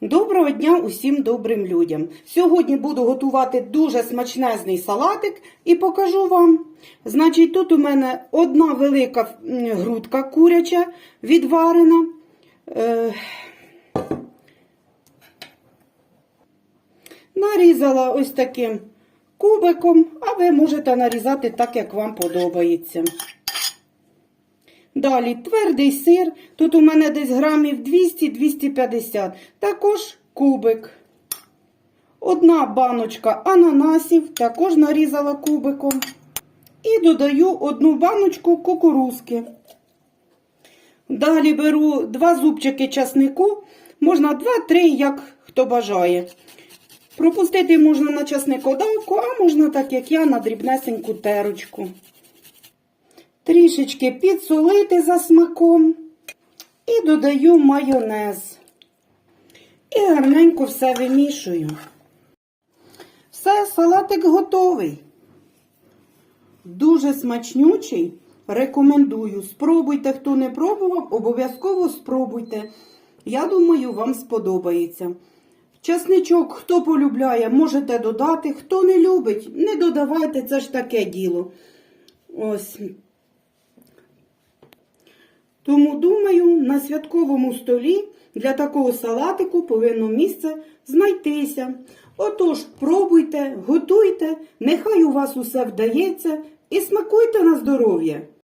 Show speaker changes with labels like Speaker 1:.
Speaker 1: Доброго дня усім добрим людям. Сьогодні буду готувати дуже смачнезний салатик і покажу вам. Значить, тут у мене одна велика грудка куряча відварена. Е, нарізала ось таким кубиком, а ви можете нарізати так, як вам подобається. Далі твердий сир. Тут у мене десь грамів 200-250. Також кубик. Одна баночка ананасів, також нарізала кубиком. І додаю одну баночку кукурузки. Далі беру два зубчики часнику. Можна 2-3, як хто бажає. Пропустити можна на часникодавку, а можна, так як я, на дрібнесеньку терочку трішечки підсолити за смаком і додаю майонез. І гарненько все вимішую. Все, салатик готовий. Дуже смачнючий. Рекомендую. Спробуйте, хто не пробував, обов'язково спробуйте. Я думаю, вам сподобається. Часничок, хто полюбляє, можете додати. Хто не любить, не додавайте, це ж таке діло. Ось. Тому, думаю, на святковому столі для такого салатику повинно місце знайтися. Отож, пробуйте, готуйте, нехай у вас усе вдається і смакуйте на здоров'я.